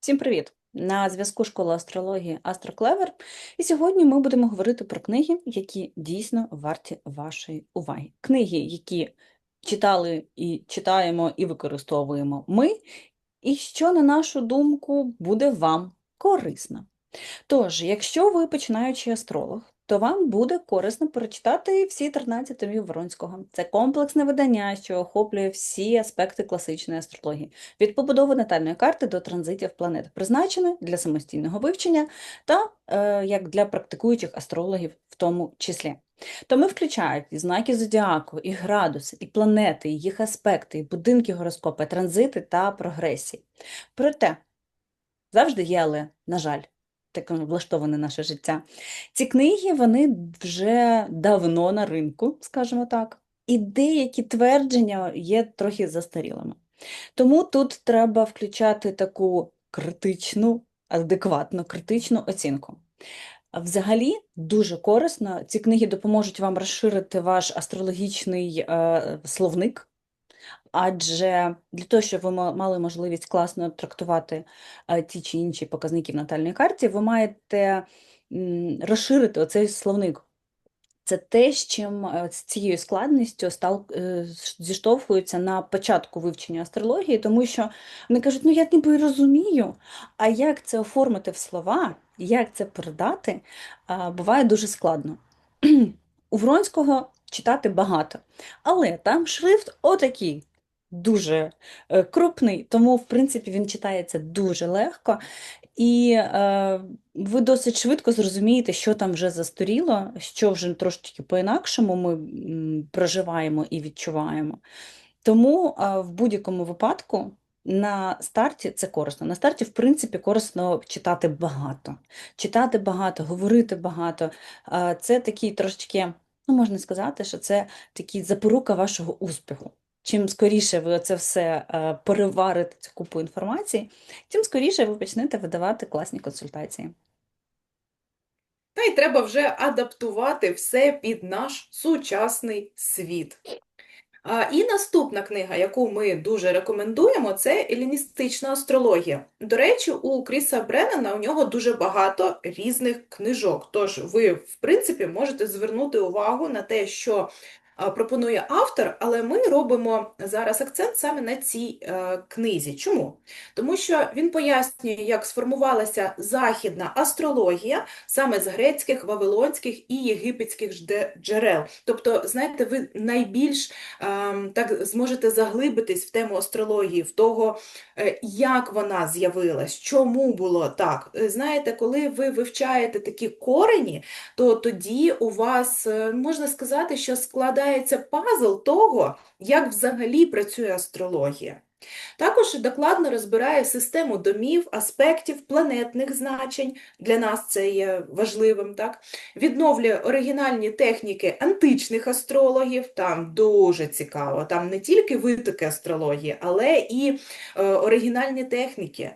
Всім привіт! На зв'язку школа астрології Астроклевер. І сьогодні ми будемо говорити про книги, які дійсно варті вашої уваги. Книги, які читали і читаємо і використовуємо ми, і що, на нашу думку, буде вам корисно. Тож, якщо ви починаючий астролог, то вам буде корисно прочитати всі 13 томів Воронського. Це комплексне видання, що охоплює всі аспекти класичної астрології, від побудови натальної карти до транзитів планет, призначене для самостійного вивчення та е, як для практикуючих астрологів в тому числі. Томи включають і знаки зодіаку, і градуси, і планети, і їх аспекти, і будинки гороскопа, транзити та прогресії. Проте завжди є, але, на жаль таким влаштоване наше життя. Ці книги вони вже давно на ринку, скажімо так, і деякі твердження є трохи застарілими. Тому тут треба включати таку критичну, адекватну критичну оцінку. Взагалі, дуже корисно, ці книги допоможуть вам розширити ваш астрологічний е, словник, Адже для того, щоб ви мали можливість класно трактувати е, ті чи інші показники в натальній карті, ви маєте розширити оцей словник. Це те, з чим е, з цією складністю стал, е, зіштовхуються на початку вивчення астрології, тому що вони кажуть, ну я ніби розумію, а як це оформити в слова, як це передати, буває дуже складно. У Вронського читати багато, але там шрифт отакий дуже е, крупний, тому, в принципі, він читається дуже легко, і е, ви досить швидко зрозумієте, що там вже застаріло, що вже трошки по-інакшому ми проживаємо і відчуваємо. Тому е, в будь-якому випадку. На старті це корисно. На старті, в принципі, корисно читати багато, читати багато, говорити багато. Е, це такий трошечки, ну можна сказати, що це такий запорука вашого успіху. Чим скоріше ви це все е, переварите цю купу інформації, тим скоріше ви почнете видавати класні консультації. Та й треба вже адаптувати все під наш сучасний світ. І наступна книга, яку ми дуже рекомендуємо, це еліністична астрологія. До речі, у Кріса Бреннана у нього дуже багато різних книжок. Тож ви, в принципі, можете звернути увагу на те, що пропонує автор, але ми робимо зараз акцент саме на цій е, книзі. Чому? Тому що він пояснює, як сформувалася західна астрологія саме з грецьких, вавилонських і єгипетських джерел. Тобто, знаєте, ви найбільш ем, так зможете заглибитись в тему астрології, в того, е, як вона з'явилась, чому було так. Е, знаєте, коли ви вивчаєте такі корені, то тоді у вас можна сказати, що складає складається пазл того, як взагалі працює астрологія. Також докладно розбирає систему домів, аспектів, планетних значень, для нас це є важливим, так? відновлює оригінальні техніки античних астрологів, там дуже цікаво, там не тільки витоки астрології, але і е, оригінальні техніки.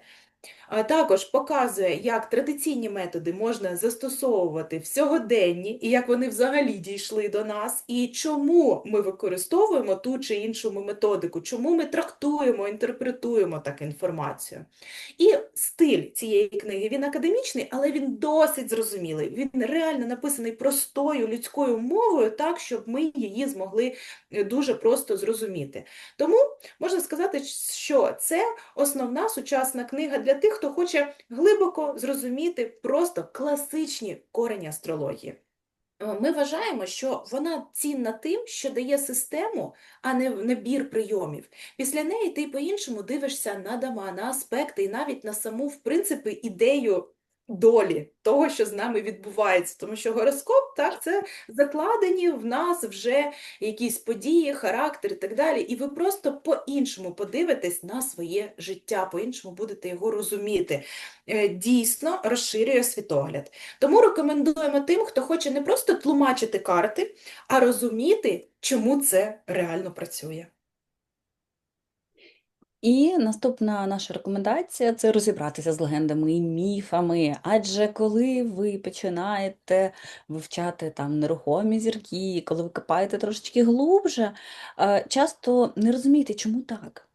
Також показує, як традиційні методи можна застосовувати в сьогоденні, і як вони взагалі дійшли до нас, і чому ми використовуємо ту чи іншу методику, чому ми трактуємо, інтерпретуємо так інформацію. І стиль цієї книги він академічний, але він досить зрозумілий. Він реально написаний простою людською мовою, так, щоб ми її змогли дуже просто зрозуміти. Тому можна сказати, що це основна сучасна книга для тих, хто хоче глибоко зрозуміти просто класичні корені астрології. Е, ми вважаємо, що вона цінна тим, що дає систему, а не набір прийомів. Після неї ти по-іншому дивишся на дома, на аспекти і навіть на саму, в принципі, ідею долі того, що з нами відбувається, тому що гороскоп так, це закладені в нас вже якісь події, характер і так далі. І ви просто по-іншому подивитесь на своє життя, по-іншому будете його розуміти. Е, дійсно розширює світогляд. Тому рекомендуємо тим, хто хоче не просто тлумачити карти, а розуміти, чому це реально працює. І наступна наша рекомендація це розібратися з легендами і міфами. Адже коли ви починаєте вивчати там нерухомі зірки, коли ви копаєте трошечки глубже, е, часто не розумієте, чому так.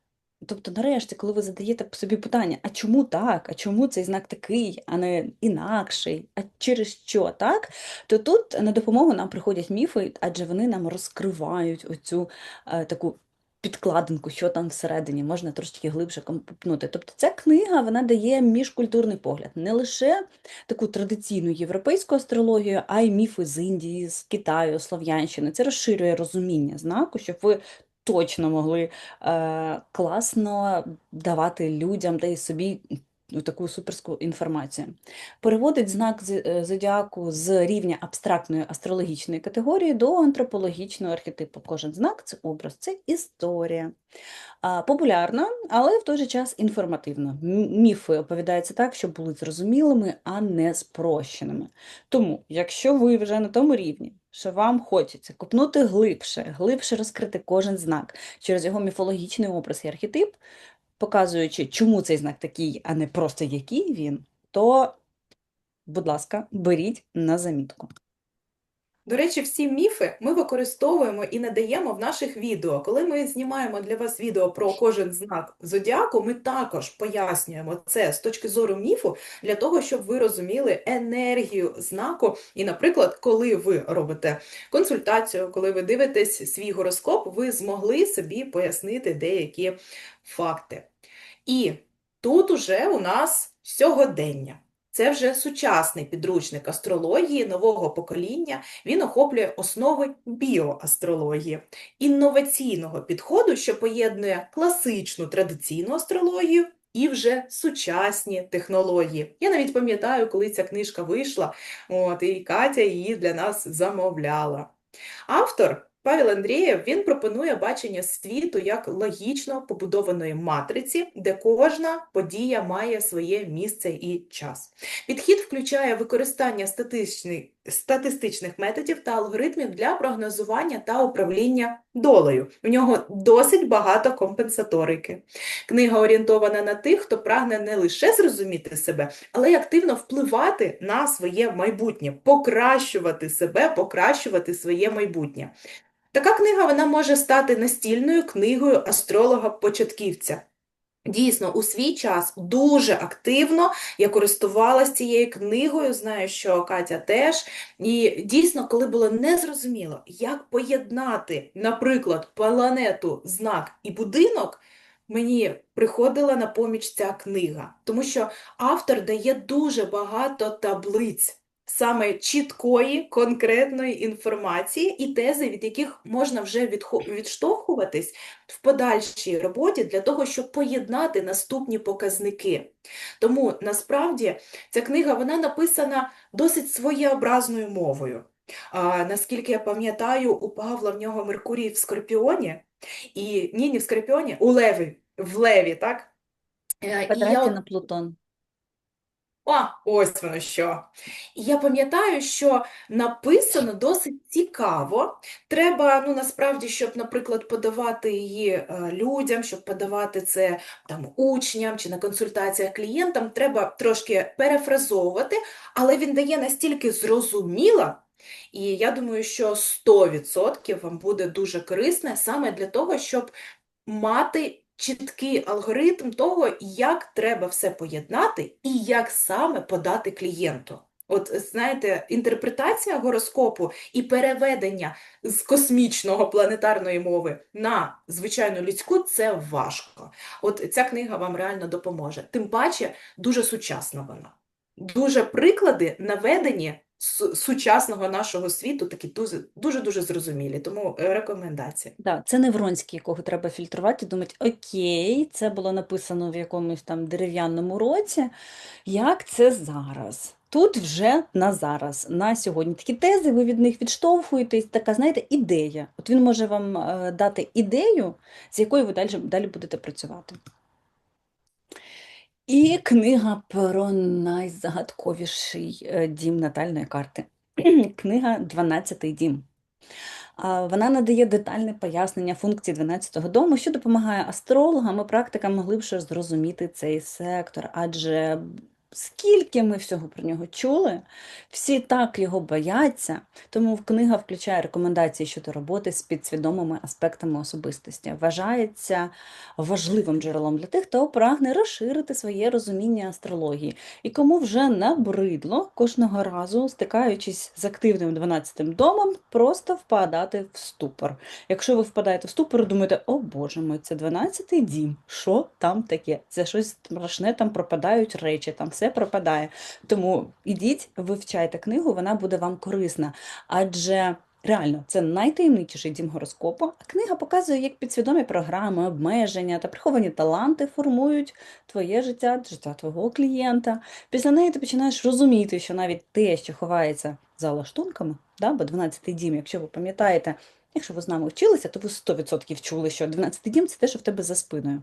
Тобто, нарешті, коли ви задаєте собі питання, а чому так, а чому цей знак такий, а не інакший, а через що так, то тут на допомогу нам приходять міфи, адже вони нам розкривають оцю е, таку підкладинку, що там всередині, можна трошечки глибше копнути. Тобто ця книга вона дає міжкультурний погляд, не лише таку традиційну європейську астрологію, а й міфи з Індії, з Китаю, Слов'янщини. Це розширює розуміння знаку, щоб ви точно могли е, класно давати людям та й собі таку суперську інформацію. Переводить знак е, зодіаку з рівня абстрактної астрологічної категорії до антропологічного архетипу. Кожен знак це образ, це історія. А, Популярно, але в той же час інформативно. Міфи оповідаються так, щоб були зрозумілими, а не спрощеними. Тому, якщо ви вже на тому рівні, що вам хочеться копнути глибше, глибше розкрити кожен знак через його міфологічний образ і архетип, показуючи, чому цей знак такий, а не просто який він, то, будь ласка, беріть на замітку. До речі, всі міфи ми використовуємо і надаємо в наших відео. Коли ми знімаємо для вас відео про кожен знак зодіаку, ми також пояснюємо це з точки зору міфу, для того, щоб ви розуміли енергію знаку. І, наприклад, коли ви робите консультацію, коли ви дивитесь свій гороскоп, ви змогли собі пояснити деякі факти. І тут уже у нас сьогодення. Це вже сучасний підручник астрології нового покоління. Він охоплює основи біоастрології, інноваційного підходу, що поєднує класичну традиційну астрологію і вже сучасні технології. Я навіть пам'ятаю, коли ця книжка вийшла, от, і Катя її для нас замовляла. Автор Павел Андрієв він пропонує бачення світу як логічно побудованої матриці, де кожна подія має своє місце і час. Підхід включає використання статичних, статистичних методів та алгоритмів для прогнозування та управління долею. У нього досить багато компенсаторики. Книга орієнтована на тих, хто прагне не лише зрозуміти себе, але й активно впливати на своє майбутнє, покращувати себе, покращувати своє майбутнє. Така книга вона може стати настільною книгою астролога-початківця. Дійсно, у свій час дуже активно я користувалася цією книгою, знаю, що Катя теж. І дійсно, коли було незрозуміло, як поєднати, наприклад, планету, знак і будинок, мені приходила на поміч ця книга, тому що автор дає дуже багато таблиць саме чіткої, конкретної інформації і тези, від яких можна вже відштовхуватись в подальшій роботі для того, щоб поєднати наступні показники. Тому насправді ця книга вона написана досить своєобразною мовою. А, наскільки я пам'ятаю, у Павла в нього Меркурій в Скорпіоні, і ні, не в Скорпіоні, у Леві, в Леві, так? Е, І я на Плутон. А, ось воно що. І я пам'ятаю, що написано досить цікаво. Треба, ну, насправді, щоб, наприклад, подавати її е, людям, щоб подавати це там учням чи на консультаціях клієнтам, треба трошки перефразовувати, але він дає настільки зрозуміло, і я думаю, що 100% вам буде дуже корисне саме для того, щоб мати чіткий алгоритм того, як треба все поєднати і як саме подати клієнту. От, знаєте, інтерпретація гороскопу і переведення з космічного планетарної мови на звичайну людську це важко. От ця книга вам реально допоможе. Тим паче, дуже сучасна вона. Дуже приклади наведені сучасного нашого світу, такі дуже дуже дуже зрозумілі. Тому е, рекомендація. Да, це не Вронський, якого треба фільтрувати, думати, окей, це було написано в якомусь там дерев'яному році. Як це зараз? Тут вже на зараз, на сьогодні. Такі тези, ви від них відштовхуєтесь, така, знаєте, ідея. От він може вам е, дати ідею, з якою ви далі, далі будете працювати. І книга про найзагадковіший е, дім натальної карти. Книга «12 дім». Вона надає детальне пояснення функцій 12-го дому, що допомагає астрологам і практикам глибше зрозуміти цей сектор, адже скільки ми всього про нього чули, всі так його бояться, тому книга включає рекомендації щодо роботи з підсвідомими аспектами особистості. Вважається важливим джерелом для тих, хто прагне розширити своє розуміння астрології і кому вже набридло кожного разу, стикаючись з активним 12-м домом, просто впадати в ступор. Якщо ви впадаєте в ступор, думаєте, о Боже мой, це 12-й дім, що там таке? Це щось страшне, там пропадають речі, там все пропадає. Тому ідіть, вивчайте книгу, вона буде вам корисна. Адже реально це найтаємничіший дім гороскопу. Книга показує, як підсвідомі програми, обмеження та приховані таланти формують твоє життя, життя твого клієнта. Після неї ти починаєш розуміти, що навіть те, що ховається за лаштунками, да, бо 12-й дім, якщо ви пам'ятаєте, якщо ви з нами вчилися, то ви 100% чули, що 12-й дім це те, що в тебе за спиною.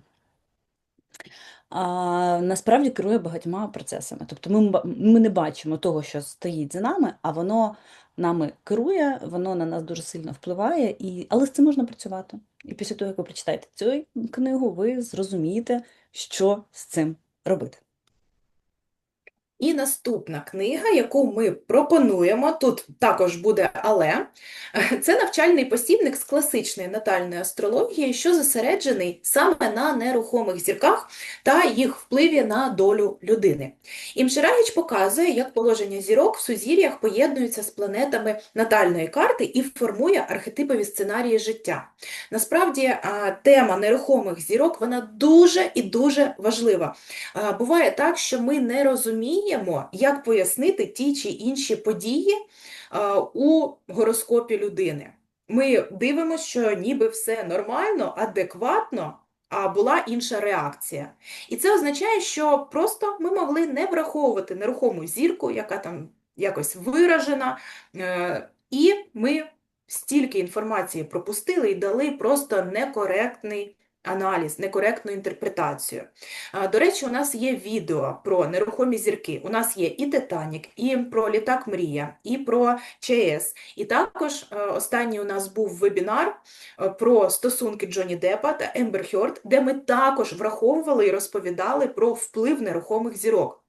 А, насправді керує багатьма процесами. Тобто ми, ми не бачимо того, що стоїть за нами, а воно нами керує, воно на нас дуже сильно впливає, і... але з цим можна працювати. І після того, як ви прочитаєте цю книгу, ви зрозумієте, що з цим робити. І наступна книга, яку ми пропонуємо, тут також буде але, це навчальний посібник з класичної натальної астрології, що зосереджений саме на нерухомих зірках та їх впливі на долю людини. І Мширагіч показує, як положення зірок в сузір'ях поєднуються з планетами натальної карти і формує архетипові сценарії життя. Насправді, тема нерухомих зірок вона дуже і дуже важлива. Буває так, що ми не розуміємо, як пояснити ті чи інші події у гороскопі людини. Ми дивимося, що ніби все нормально, адекватно, а була інша реакція. І це означає, що просто ми могли не враховувати нерухому зірку, яка там якось виражена, е, і ми стільки інформації пропустили і дали просто некоректний аналіз, некоректну інтерпретацію. До речі, у нас є відео про нерухомі зірки. У нас є і Титанік, і про літак Мрія, і про ЧАЕС. І також е, останній у нас був вебінар е, про стосунки Джонні Деппа та Ембер Хьорд, де ми також враховували і розповідали про вплив нерухомих зірок.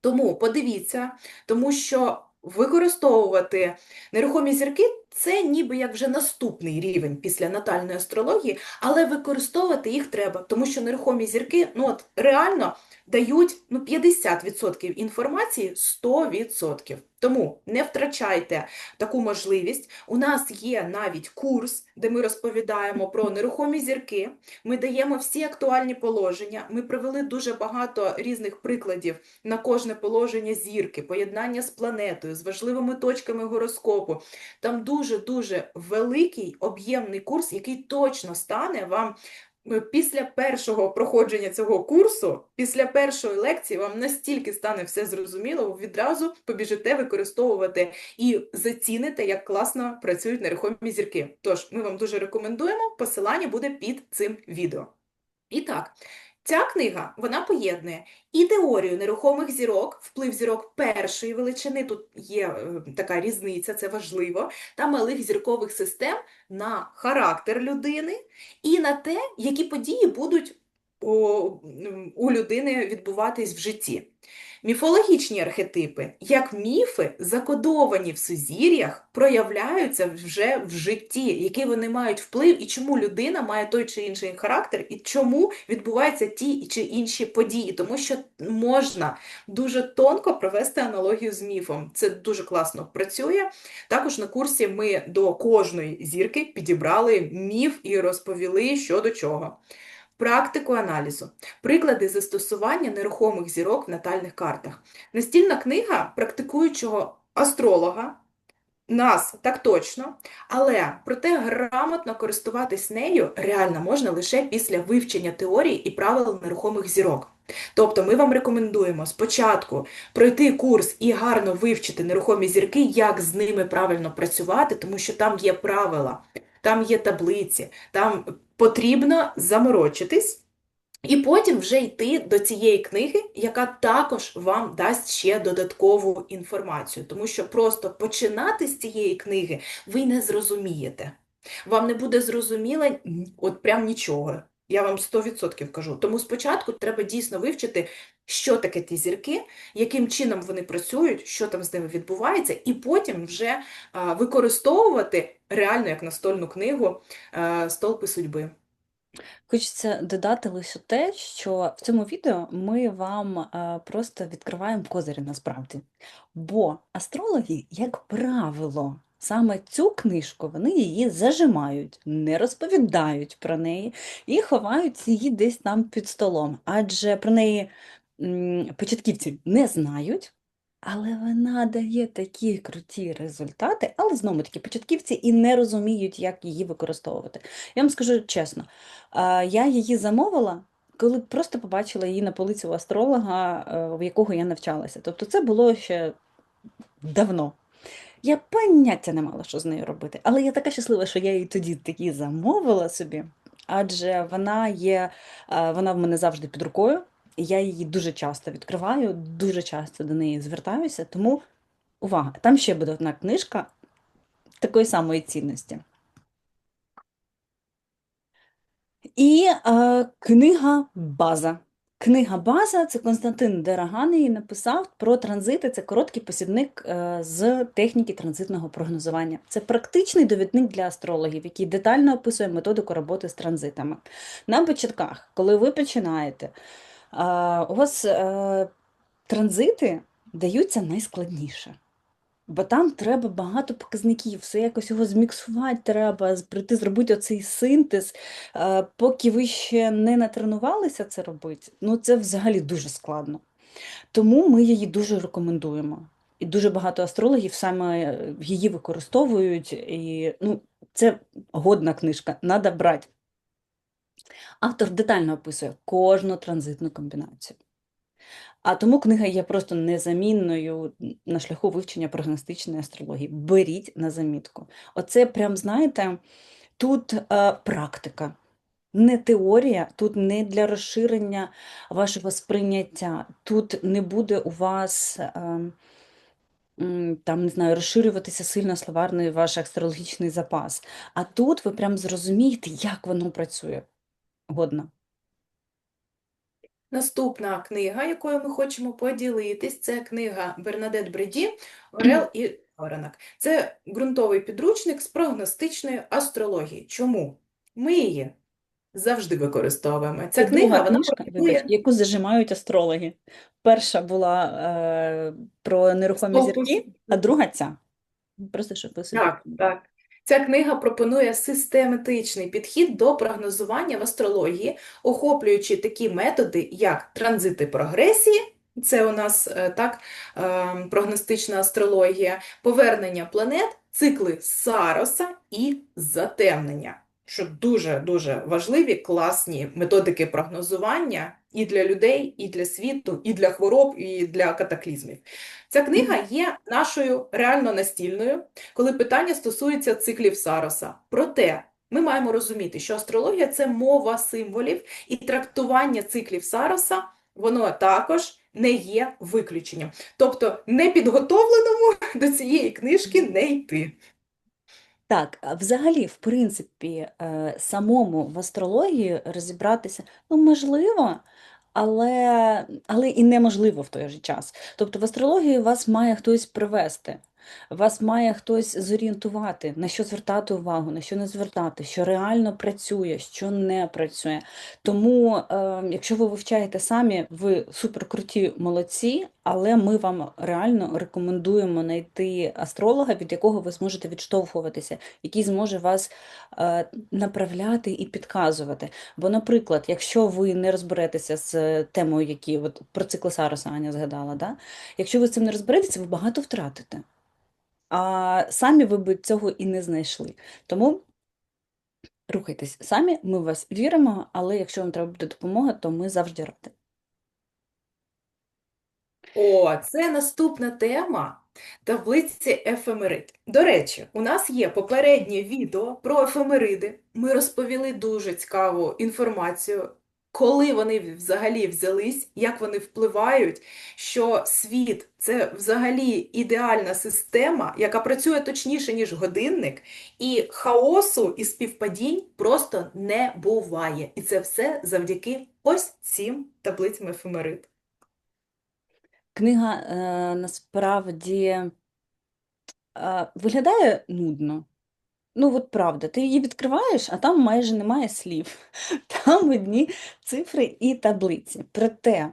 Тому подивіться, тому що використовувати нерухомі зірки це ніби як вже наступний рівень після натальної астрології, але використовувати їх треба, тому що нерухомі зірки ну от реально дають ну 50% інформації 100%. Тому не втрачайте таку можливість. У нас є навіть курс, де ми розповідаємо про нерухомі зірки. Ми даємо всі актуальні положення. Ми привели дуже багато різних прикладів на кожне положення зірки, поєднання з планетою, з важливими точками гороскопу. Там дуже-дуже великий об'ємний курс, який точно стане вам після першого проходження цього курсу, після першої лекції вам настільки стане все зрозуміло, ви відразу побіжите використовувати і заціните, як класно працюють нерухомі зірки. Тож, ми вам дуже рекомендуємо, посилання буде під цим відео. І так, ця книга, вона поєднує і теорію нерухомих зірок, вплив зірок першої величини, тут є е, така різниця, це важливо, та малих зіркових систем на характер людини і на те, які події будуть у, у людини відбуватись в житті. Міфологічні архетипи, як міфи, закодовані в сузір'ях, проявляються вже в житті, який вони мають вплив, і чому людина має той чи інший характер, і чому відбуваються ті чи інші події. Тому що можна дуже тонко провести аналогію з міфом. Це дуже класно працює. Також на курсі ми до кожної зірки підібрали міф і розповіли, що до чого. Практику аналізу. Приклади застосування нерухомих зірок в натальних картах. Настільна книга практикуючого астролога, нас так точно, але проте грамотно користуватись нею реально можна лише після вивчення теорії і правил нерухомих зірок. Тобто ми вам рекомендуємо спочатку пройти курс і гарно вивчити нерухомі зірки, як з ними правильно працювати, тому що там є правила, там є таблиці, там потрібно заморочитись. І потім вже йти до цієї книги, яка також вам дасть ще додаткову інформацію, тому що просто починати з цієї книги ви не зрозумієте. Вам не буде зрозуміло от прям нічого. Я вам 100% кажу. Тому спочатку треба дійсно вивчити, що таке ті зірки, яким чином вони працюють, що там з ними відбувається, і потім вже використовувати реально як настольну книгу столпи судьби. Хочеться додати лише те, що в цьому відео ми вам е, просто відкриваємо козирі насправді. Бо астрологи, як правило, саме цю книжку вони її зажимають, не розповідають про неї і ховають її десь там під столом. Адже про неї початківці не знають. Але вона дає такі круті результати, але знову таки початківці і не розуміють, як її використовувати. Я вам скажу чесно, Я її замовила, коли просто побачила її на полиці у астролога, е, в якого я навчалася. Тобто це було ще давно. Я поняття не мала, що з нею робити. Але я така щаслива, що я її тоді такі замовила собі, адже вона є, е, вона в мене завжди під рукою, я її дуже часто відкриваю, дуже часто до неї звертаюся. Тому увага! Там ще буде одна книжка такої самої цінності. І е, книга База. Книга База це Константин Дераган написав про транзити. Це короткий посібник е, з техніки транзитного прогнозування. Це практичний довідник для астрологів, який детально описує методику роботи з транзитами. На початках, коли ви починаєте, у вас е, транзити даються найскладніше. Бо там треба багато показників, все якось його зміксувати треба, прийти зробити оцей синтез. Е, Поки ви ще не натренувалися це робити, ну це взагалі дуже складно. Тому ми її дуже рекомендуємо. І дуже багато астрологів саме е, її використовують. І ну, це годна книжка, треба брати. Автор детально описує кожну транзитну комбінацію. А тому книга є просто незамінною на шляху вивчення прогностичної астрології. Беріть на замітку. Оце прям, знаєте, тут е, практика, не теорія, тут не для розширення вашого сприйняття. Тут не буде у вас е, там, не знаю, розширюватися сильно словарний ваш астрологічний запас. А тут ви прям зрозумієте, як воно працює. Годно. Наступна книга, якою ми хочемо поділитись, це книга Бернадет Бреді Орел і Оранок. Це ґрунтовий підручник з прогностичної астрології. Чому? Ми її завжди використовуємо. Ця Це книга, вона книжка, вибач, яку зажимають астрологи. Перша була е, про нерухомі зірки, а друга ця. Просто щоб ви собі. Так, так. Ця книга пропонує систематичний підхід до прогнозування в астрології, охоплюючи такі методи, як транзити прогресії, це у нас е, так, е, прогностична астрологія, повернення планет, цикли Сароса і затемнення, що дуже-дуже важливі, класні методики прогнозування і для людей, і для світу, і для хвороб, і для катаклізмів. Ця книга є нашою реально настільною, коли питання стосується циклів Сароса. Проте ми маємо розуміти, що астрологія це мова символів, і трактування циклів Сароса воно також не є виключенням. Тобто непідготовленому до цієї книжки не йти. Так, взагалі, в принципі, е, самому в астрології розібратися, ну, можливо, але, але і неможливо в той же час. Тобто в астрології вас має хтось привести, вас має хтось зорієнтувати, на що звертати увагу, на що не звертати, що реально працює, що не працює. Тому, е, якщо ви вивчаєте самі, ви суперкруті молодці, але ми вам реально рекомендуємо знайти астролога, від якого ви зможете відштовхуватися, який зможе вас е, направляти і підказувати. Бо, наприклад, якщо ви не розберетеся з темою, які от про цикл Сароса Аня згадала, да? якщо ви з цим не розберетеся, ви багато втратите. А самі ви б цього і не знайшли. Тому рухайтесь самі, ми в вас віримо, але якщо вам треба буде допомога, то ми завжди раді. О, це наступна тема таблиці ефемерид. До речі, у нас є попереднє відео про ефемериди. Ми розповіли дуже цікаву інформацію коли вони взагалі взялись, як вони впливають, що світ це взагалі ідеальна система, яка працює точніше, ніж годинник, і хаосу і співпадінь просто не буває. І це все завдяки ось цим таблицям ефемерид. Книга е, насправді е, виглядає нудно. Ну, от правда, ти її відкриваєш, а там майже немає слів. Там одні цифри і таблиці. Проте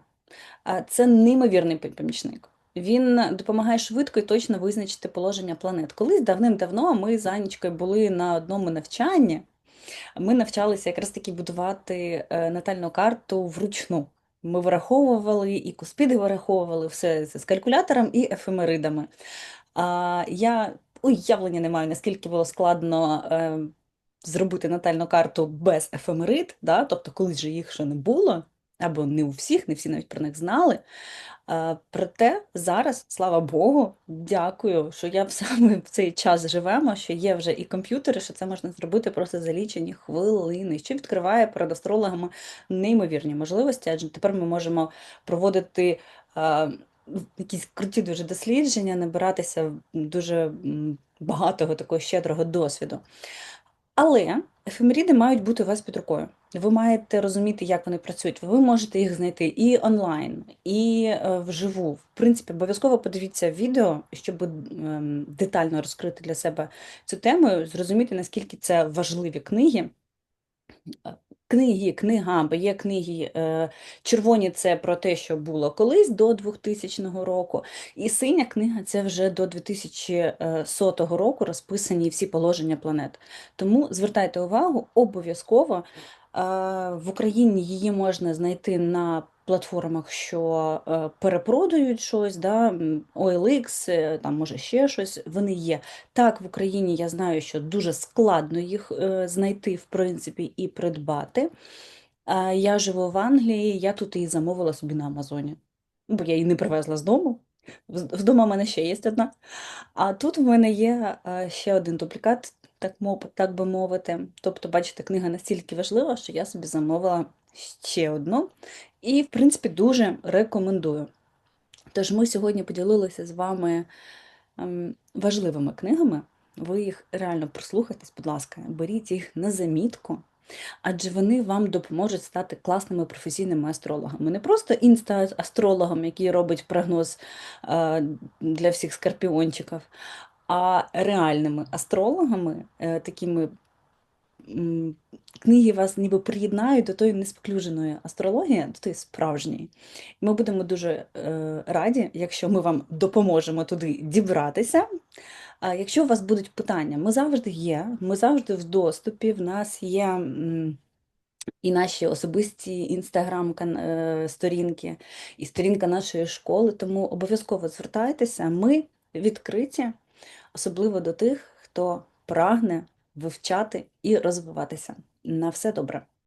це неймовірний помічник. Він допомагає швидко і точно визначити положення планет. Колись давним-давно ми з Анічкою були на одному навчанні. Ми навчалися якраз таки будувати е, натальну карту вручну. Ми вираховували і куспіди вираховували все з калькулятором і ефемеридами. А я уявлення не маю, наскільки було складно е, зробити натальну карту без ефемерид, да? Тобто, колись же їх ще не було, або не у всіх, не всі навіть про них знали. Е, проте зараз, слава Богу, дякую, що я саме в цей час живемо, що є вже і комп'ютери, що це можна зробити просто за лічені хвилини, що відкриває перед астрологами неймовірні можливості, адже тепер ми можемо проводити е, якісь круті дуже дослідження, набиратися дуже багатого такого щедрого досвіду. Але ефемеріди мають бути у вас під рукою. Ви маєте розуміти, як вони працюють. Ви можете їх знайти і онлайн, і е, вживу. В принципі, обов'язково подивіться відео, щоб ем, детально розкрити для себе цю тему, зрозуміти, наскільки це важливі книги. Книги, книга, бо є книги е, червоні це про те, що було колись до 2000 року, і синя книга це вже до 2100 року розписані всі положення планет. Тому звертайте увагу, обов'язково е, в Україні її можна знайти на платформах, що е, перепродають щось, да, OLX, е, там може ще щось, вони є. Так, в Україні я знаю, що дуже складно їх е, знайти, в принципі, і придбати. Я живу в Англії, я тут її замовила собі на Амазоні, бо я її не привезла з дому. Вдома в мене ще є одна. А тут в мене є ще один дублікат, так, так би мовити. Тобто, бачите, книга настільки важлива, що я собі замовила ще одну. І, в принципі, дуже рекомендую. Тож ми сьогодні поділилися з вами ем, важливими книгами. Ви їх реально прослухайтесь, будь ласка, беріть їх на замітку, адже вони вам допоможуть стати класними професійними астрологами. Не просто інста-астрологом, який робить прогноз е, для всіх скорпіончиків, а реальними астрологами, е, такими книги вас ніби приєднають до тої неспоклюженої астрології, до тої справжньої. Ми будемо дуже е, раді, якщо ми вам допоможемо туди дібратися. А якщо у вас будуть питання, ми завжди є, ми завжди в доступі. В нас є і наші особисті інстаграм-сторінки, і сторінка нашої школи, тому обов'язково звертайтеся. Ми відкриті, особливо до тих, хто прагне вивчати і розвиватися. На все добре.